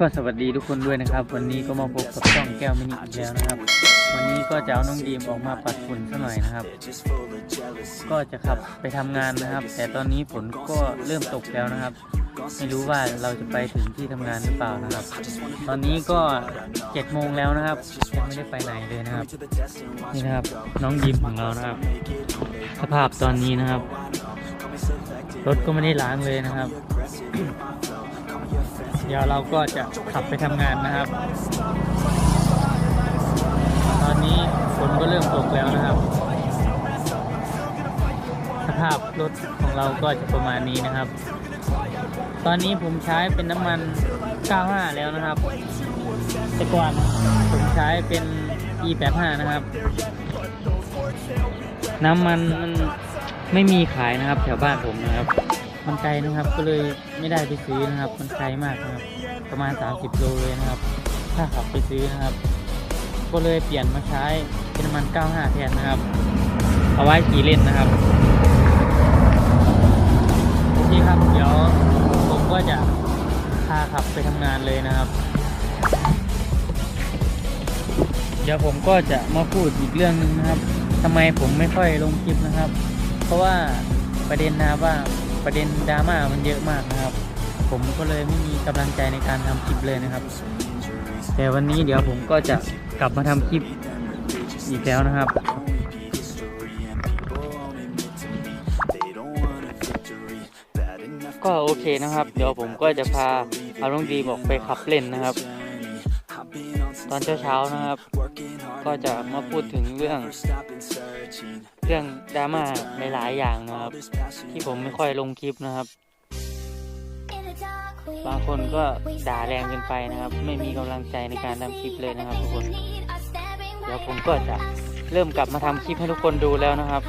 ก็สวัสดีทุกคนด้วยนะครับ วันนี้ก็มาพบกับช่องแก้วมินิอีกแล้วนะครับ วันนี้ก็จะเอาน้องดีมออกมาปัดฝุ่นซะหน่อยนะครับ ก็จะขับไปทำงานนะครับ แต่ตอนนี้ฝนก็เริ่มตกแล้วนะครับ ไม่รู้ว่าเราจะไปถึงที่ทำงานหรือเปล่านะครับ ตอนนี้ก็เจ็ดโมงแล้วนะครับยังไม่ได้ไปไหนเลยนะครับ นี่นะครับน้องดีมของเรานะครับ สภาพตอนนี้นะครับ รถก็ไม่ได้ล้างเลยนะครับ เดี๋ยวเราก็จะขับไปทำงานนะครับ ตอนนี้ฝนก็เริ่มตกแล้วนะครับ สภาพรถของเราก็จะประมาณนี้นะครับ ตอนนี้ผมใช้เป็นน้ำมัน 95 แล้วนะครับ แต่ก่อนผมใช้เป็น E85 นะครับ น้ำมันมันไม่มีขายนะครับ แถวบ้านผมนะครับ มันไกลนะครับ ก็เลยไม่ได้ไปซื้อนะครับ มันไกลมากนะครับ ประมาณ 30 โลเลยนะครับ ถ้าขับไปซื้อนะครับ ก็เลยเปลี่ยนมาใช้เป็นน้ำมัน 95 แทนนะครับ เอาไว้ขี่เล่นนะครับโอเคครับ เดี๋ยวผมก็จะพาขับไปทำงานเลยนะครับ เดี๋ยวผมก็จะมาพูดอีกเรื่องหนึงนะครับทำไมผมไม่ค่อยลงคลิปนะครับ เพราะว่าประเด็นนะว่า ประเด็นดราม่ามันเยอะมากนะครับ ผมก็เลยไม่มีกำลังใจในการทำคลิปเลยนะครับ แต่วันนี้เดี๋ยวผมก็จะกลับมาทำคลิปอีกแล้วนะครับก็โอเคนะครับ เดี๋ยวผมก็จะพาเอาน้องดีบอกไปขับเล่นนะครับ ตอนเช้าๆนะครับ ก็จะมาพูดถึงเรื่อง เรื่องดราม่าในหลายอย่างนะครับ ที่ผมไม่ค่อยลงคลิปนะครับ บางคนก็ด่าแรงเกินไปนะครับ ไม่มีกำลังใจในการทำคลิปเลยนะครับทุกคนเดี๋ยวผมก็จะเริ่มกลับมาทำคลิปให้ทุกคนดูแล้วนะครับ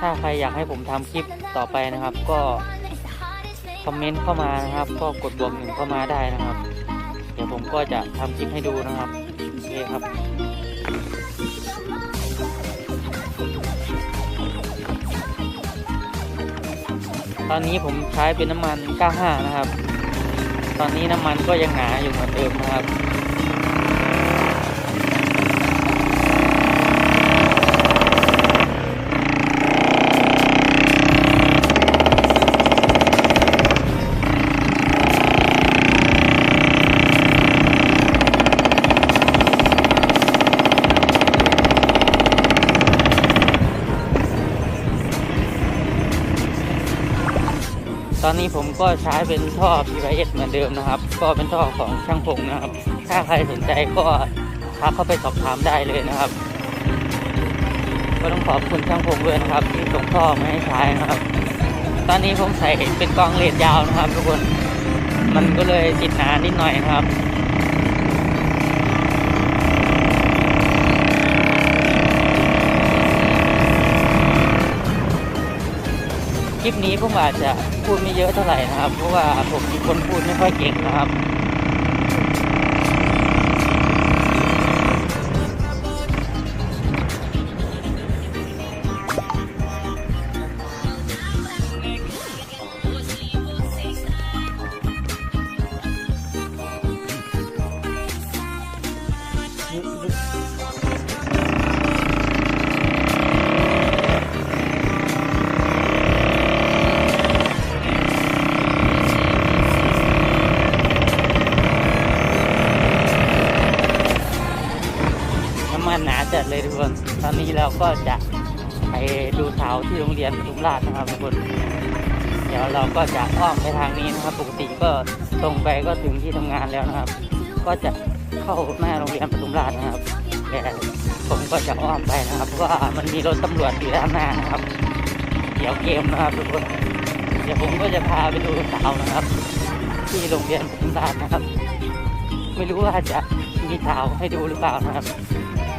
ถ้าใครอยากให้ผมทำคลิปต่อไปนะครับ ก็คอมเมนต์เข้ามานะครับ ก็กดบวกหนึ่งเข้ามาได้นะครับ ดี๋ยวผมก็จะทำคลิปให้ดูนะครับโอเคครับตอนนี้ผมใช้เป็นน้ำมัน 95 นะครับ ตอนนี้น้ำมันก็ยังหนาอยู่เหมือนเดิมนะครับ ตอนนี้ผมก็ใช้เป็นท่อ PYS เหมือนเดิมนะครับ ก็เป็นท่อของช่างพงนะครับ ถ้าใครสนใจก็ทักเข้าไปสอบถามได้เลยนะครับ ก็ต้องขอบคุณช่างพงด้วยนะครับ ที่ส่งท่อมาให้ใช้นะครับ ตอนนี้ผมใส่เป็นกล้องเลดยาวนะครับ ทุกคน มันก็เลยติดหนานิดหน่อยนะครับ ลิปนี้ผมอาจจะพูดไม่เยอะเท่าไหร่นะครับ เพราะว่าผมเป็นคนพูดไม่ค่อยเก่งนะครับ นี้เราก็จะไปดูเสาที่โรงเรียนปทุมราชนะครับทุกคนเดี๋ยวเราก็จะอ้อมไปทางนี้นะครับ ปกติก็ตรงไปก็ถึงที่ทำงานแล้วนะครับ ก็จะเข้าหน้าโรงเรียนปทุมราชนะครับแต่ผมก็จะอ้อมไปนะครับเพราะว่ามันมีรถตำรวจอยู่ด้านหน้านะครับ เดี๋ยวเกมนะครับทุกคนเดี๋ยวผมก็จะพาไปดูสานะครับ ที่โรงเรียนปทุมราชนะครับ ไม่รู้ว่าจะมีเสาให้ดูหรือเปล่านะครับ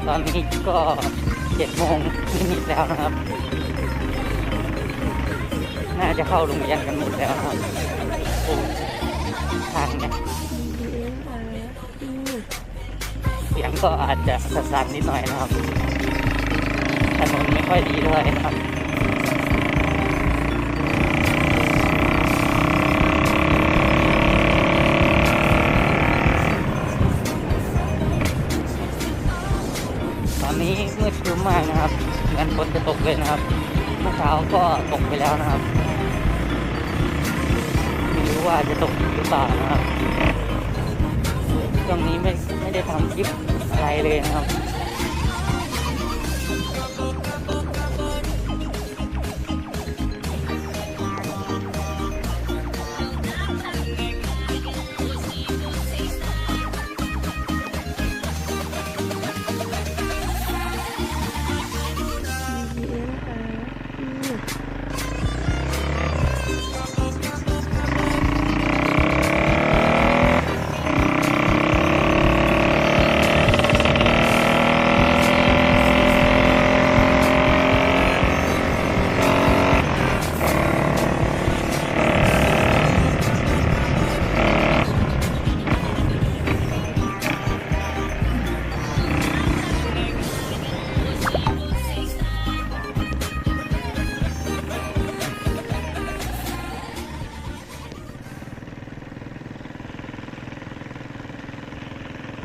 ตอนนี้ก็ เจ็ดโมงนิดแล้วนะครับ น่าจะเข้าโรงเรียนกันหมดแล้วครับทางเนี่ยเสียงก็อาจจะสั่นนิดหน่อยนะครับถนนไม่ค่อยดีเท่าไหร่นะครับำมากนะครับเหมือนฝนจะตกเลยนะครับเมื่อเช้าก็ตกไปแล้วนะครับไม่รู้ว่าจะตกอีกหรือเปล่านะครับช่วงนี้ไม่ไม่ได้ทำคลิปอะไรเลยนะครับ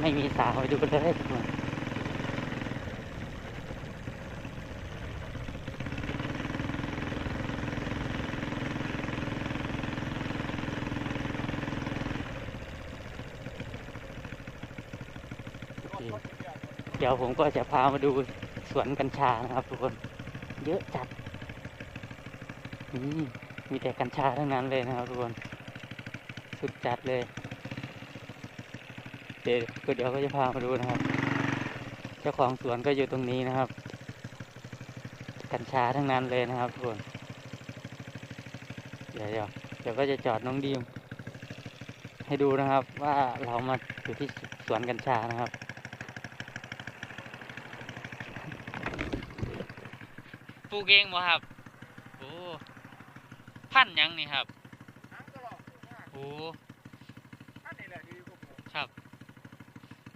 ไม่มีสาวไปดูเลยเคเดี๋ยวผมก็จะพามาดูสวนกัญชานะครับทุกคน เยอะจัดนี่มีแต่กัญชาทั้งนั้นเลยนะครับทุกคน สุดจัดเลย เดี๋ยวก็เดี๋ยวก็จะพามาดูนะครับ เจ้าของสวนก็อยู่ตรงนี้นะครับ กัญชาทั้งนั้นเลยนะครับทุกคนเดี๋ยวเดี๋ยวเดี๋ยวก็จะจอดน้องดีมให้ดูนะครับว่าเรามาอยู่ที่สวนกัญชานะครับ ปลูกเองบ่ครับโอ้พันยังนี่ครับโอ้ ท่านนี่แหละดีกว่าปลูก ครับ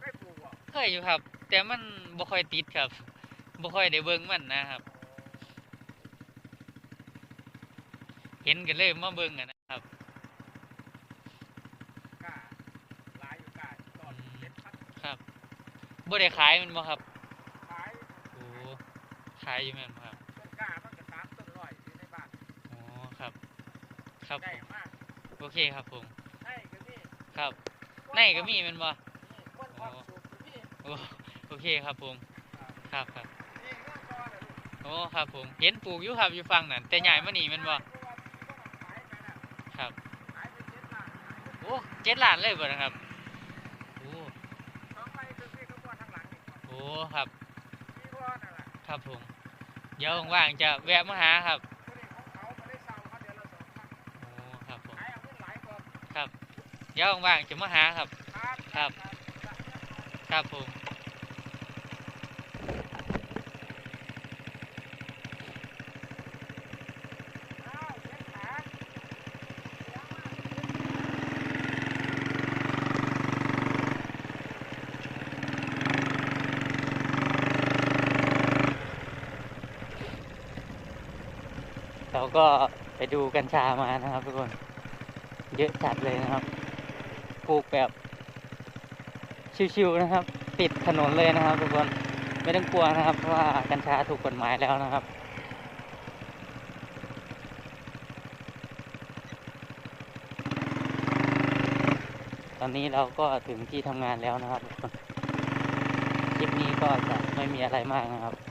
ไม่ปลูกอะ เคยอยู่ครับ แต่มันบ่ค่อยติดครับบ่ค่อยได้เบิ่งมันนะครับ เห็นกันเลยมาเบิ่งกันนะครับกล้าหลายอยู่กล้าตอนอืมเจ็ดพันครับบ่ได้ขายมันบ่ครับขายโอ้ขายอยู่แม่นบ่ครับต้นกล้ามันก็สามต้นร้อยอยู่ในบ้านอ๋อครับ ครับผได้มมากโอเคครับผมให้ก็มีครับในก็มีแม่นบ่นี่คนความสุขก็มีโอ้ โอเคครับผม ครับครับโอ้ครับผม เห็นปลูกอยู่ครับอยู่ฝั่งนั้นแต่ใหญ่มานี่แม่นบ่เพราะว่าที่ต้องขายกันอะครับโอ้เจ็ดล้านเลยบ่นะครับโอ้สองใบคือพี่ก็ว่าทางหลังนี่ก่อนโอ้ครับครับผมเดี๋ยวว่างๆจะแวะมาหาครับโอ้ครับผมขายเอาเงินหลายกว่าครับเดี๋ยวว่างๆจะมาหาครับ ครับ ครับผม อ้าวเจ็ดขา เราก็ไปดูกัญชามานะครับทุกคน เยอะจัดเลยนะครับ ปลูกแบบชิวๆนะครับ ติดถนนเลยนะครับ ทุกคนไม่ต้องกลัวนะครับว่ากัญชาถูกกฎหมายแล้วนะครับ ตอนนี้เราก็ถึงที่ทำงานแล้วนะครับทุกคนคลิปนี้ก็จะไม่มีอะไรมากนะครับ